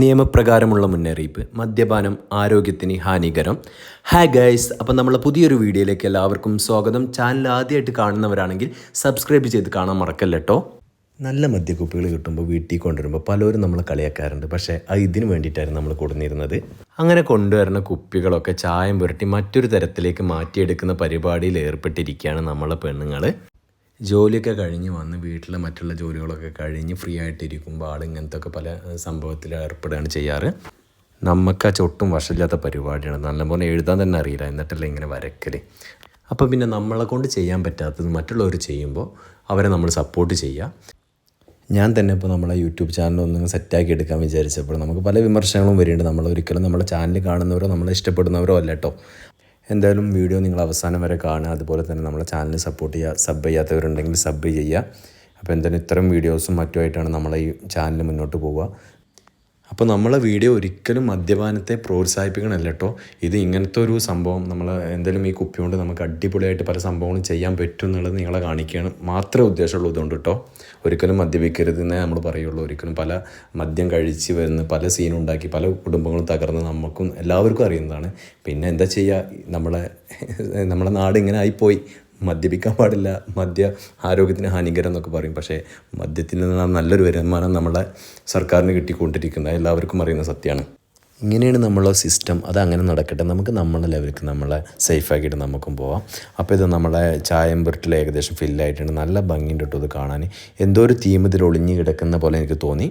നിയമപ്രകാരമുള്ള മുന്നറിയിപ്പ്. മദ്യപാനം ആരോഗ്യത്തിന് ഹാനികരം. ഹായ് ഗൈസ് അപ്പം നമ്മളെ പുതിയൊരു വീഡിയോയിലേക്ക് എല്ലാവർക്കും സ്വാഗതം. ചാനൽ ആദ്യമായിട്ട് കാണുന്നവരാണെങ്കിൽ സബ്സ്ക്രൈബ് ചെയ്ത് കാണാൻ മറക്കല്ല കേട്ടോ നല്ല മദ്യക്കുപ്പികൾ കിട്ടുമ്പോൾ വീട്ടിൽ കൊണ്ടുവരുമ്പോൾ പലരും നമ്മൾ കളിയാക്കാറുണ്ട്. പക്ഷേ അത് ഇതിന് വേണ്ടിയിട്ടായിരുന്നു നമ്മൾ കൊടുന്നിരുന്നത്. അങ്ങനെ കൊണ്ടുവരുന്ന കുപ്പികളൊക്കെ ചായം പുരട്ടി മറ്റൊരു തരത്തിലേക്ക് മാറ്റിയെടുക്കുന്ന പരിപാടിയിൽ ഏർപ്പെട്ടിരിക്കുകയാണ് നമ്മളെ പെണ്ണുങ്ങൾ ജോലിയൊക്കെ കഴിഞ്ഞ് വന്ന് വീട്ടിലെ മറ്റുള്ള ജോലികളൊക്കെ കഴിഞ്ഞ് ഫ്രീ ആയിട്ടിരിക്കുമ്പോൾ ആൾ ഇങ്ങനത്തെ ഒക്കെ പല സംഭവത്തിൽ ഏർപ്പെടുകയാണ് ചെയ്യാറ്. നമുക്ക് ആ ചൊട്ടും വശമില്ലാത്ത പരിപാടിയാണ്. നല്ലപോലെ എഴുതാൻ തന്നെ അറിയില്ല. എന്നിട്ടല്ലേ ഇങ്ങനെ വരക്കൽ അപ്പോൾ പിന്നെ നമ്മളെ കൊണ്ട് ചെയ്യാൻ പറ്റാത്തത് മറ്റുള്ളവർ ചെയ്യുമ്പോൾ അവരെ നമ്മൾ സപ്പോർട്ട് ചെയ്യുക ഞാൻ തന്നെ ഇപ്പോൾ നമ്മളെ യൂട്യൂബ് ചാനൽ ഒന്ന് സെറ്റാക്കി എടുക്കാൻ വിചാരിച്ചപ്പോൾ നമുക്ക് പല വിമർശനങ്ങളും വരുന്നുണ്ട് നമ്മൾ ഒരിക്കലും നമ്മുടെ ചാനൽ കാണുന്നവരോ നമ്മളെ ഇഷ്ടപ്പെടുന്നവരോ അല്ല കേട്ടോ എന്തായാലും വീഡിയോ നിങ്ങൾ അവസാനം വരെ കാണുക. അതുപോലെ തന്നെ നമ്മളെ ചാനൽ സപ്പോർട്ട് ചെയ്യുക. സബ് ചെയ്യാത്തവരുണ്ടെങ്കിൽ സബ് ചെയ്യുക. അപ്പോൾ എന്തായാലും ഇത്തരം വീഡിയോസും മറ്റുമായിട്ടാണ് നമ്മളെ ഈ ചാനൽ മുന്നോട്ട് പോവുക. അപ്പോൾ നമ്മളെ വീഡിയോ ഒരിക്കലും മദ്യപാനത്തെ പ്രോത്സാഹിപ്പിക്കണമല്ല കേട്ടോ ഇത് ഇങ്ങനത്തെ ഒരു സംഭവം നമ്മൾ എന്തെങ്കിലും ഈ കുപ്പി കൊണ്ട് നമുക്ക് അടിപൊളിയായിട്ട് പല സംഭവങ്ങളും ചെയ്യാൻ പറ്റും എന്നുള്ളത് നിങ്ങളെ കാണിക്കുകയാണ് മാത്രമേ ഉദ്ദേശമുള്ളൂ ഇതുകൊണ്ട് കേട്ടോ ഒരിക്കലും മദ്യപിക്കരുത് എന്നേ നമ്മൾ പറയുള്ളൂ. ഒരിക്കലും പല മദ്യം കഴിച്ച് വരുന്ന പല സീനുണ്ടാക്കി പല കുടുംബങ്ങളും തകർന്ന് നമുക്കും എല്ലാവർക്കും അറിയുന്നതാണ്. പിന്നെ എന്താ ചെയ്യുക നമ്മളെ നമ്മുടെ നാട് ഇങ്ങനെ ആയിപ്പോയി. മദ്യപിക്കാൻ പാടില്ല മദ്യ ആരോഗ്യത്തിന് ഹാനികരം എന്നൊക്കെ പറയും. പക്ഷേ മദ്യത്തിൽ നിന്ന് നല്ലൊരു വരുമാനം നമ്മളെ സർക്കാരിന് കിട്ടിക്കൊണ്ടിരിക്കുന്നത് എല്ലാവർക്കും അറിയുന്ന സത്യമാണ്. ഇങ്ങനെയാണ് നമ്മളെ സിസ്റ്റം അത് അങ്ങനെ നടക്കട്ടെ. നമുക്ക് നമ്മളെ ലെവലിൽ നമ്മളെ സേഫാക്കിയിട്ട് നമുക്കും പോവാം. അപ്പോൾ ഇത് നമ്മളെ ചായം പുരട്ടിൽ ഏകദേശം ഫില്ലായിട്ടുണ്ട് നല്ല ഭംഗിയുണ്ട് കേട്ടോ ഇത് കാണാൻ. എന്തോ ഒരു തീം ഇതിൽ ഒളിഞ്ഞു കിടക്കുന്ന പോലെ എനിക്ക് തോന്നി.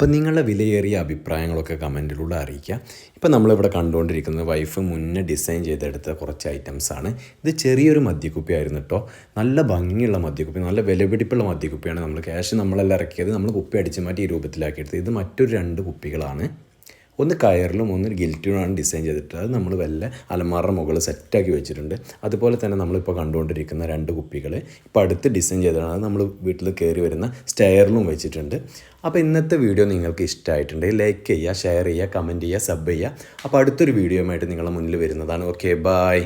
അപ്പം നിങ്ങളുടെ വിലയേറിയ അഭിപ്രായങ്ങളൊക്കെ കമന്റിലൂടെ അറിയിക്കുക ഇപ്പം നമ്മളിവിടെ കണ്ടുകൊണ്ടിരിക്കുന്നത് വൈഫ് മുന്നേ ഡിസൈൻ ചെയ്തെടുത്ത കുറച്ച് ഐറ്റംസാണ്. ഇത് ചെറിയൊരു മദ്യക്കുപ്പി ആയിരുന്നു കേട്ടോ നല്ല ഭംഗിയുള്ള മദ്യക്കുപ്പി നല്ല വിലപിടിപ്പുള്ള മദ്യക്കുപ്പിയാണ് നമ്മൾ ക്യാഷ് നമ്മളെല്ലാം ഇറക്കിയത്. നമ്മൾ കുപ്പി അടിച്ച് മാറ്റി ഈ രൂപത്തിലാക്കിയെടുത്തത്. ഇത് മറ്റൊരു രണ്ട് കുപ്പികളാണ്. ഒന്ന് കയറിലും ഒന്ന് ഗിൽറ്റിലുമാണ് ഡിസൈൻ ചെയ്തിട്ട് അത് നമ്മൾ വല്ല അലമാറ മുകളിൽ സെറ്റാക്കി വെച്ചിട്ടുണ്ട്. അതുപോലെ തന്നെ നമ്മളിപ്പോൾ കണ്ടുകൊണ്ടിരിക്കുന്ന രണ്ട് കുപ്പികൾ ഇപ്പോൾ അടുത്ത് ഡിസൈൻ ചെയ്തതാണ്. നമ്മൾ വീട്ടിൽ കയറി വരുന്ന സ്റ്റെയറിലും വെച്ചിട്ടുണ്ട്. അപ്പോൾ ഇന്നത്തെ വീഡിയോ നിങ്ങൾക്ക് ഇഷ്ടമായിട്ടുണ്ടെങ്കിൽ ലൈക്ക് ചെയ്യുക ഷെയർ ചെയ്യുക കമന്റ് ചെയ്യുക സബ് ചെയ്യുക. അപ്പോൾ അടുത്തൊരു വീഡിയോയുമായിട്ട് നിങ്ങളുടെ മുന്നിൽ വരുന്നതാണ്. Okay bye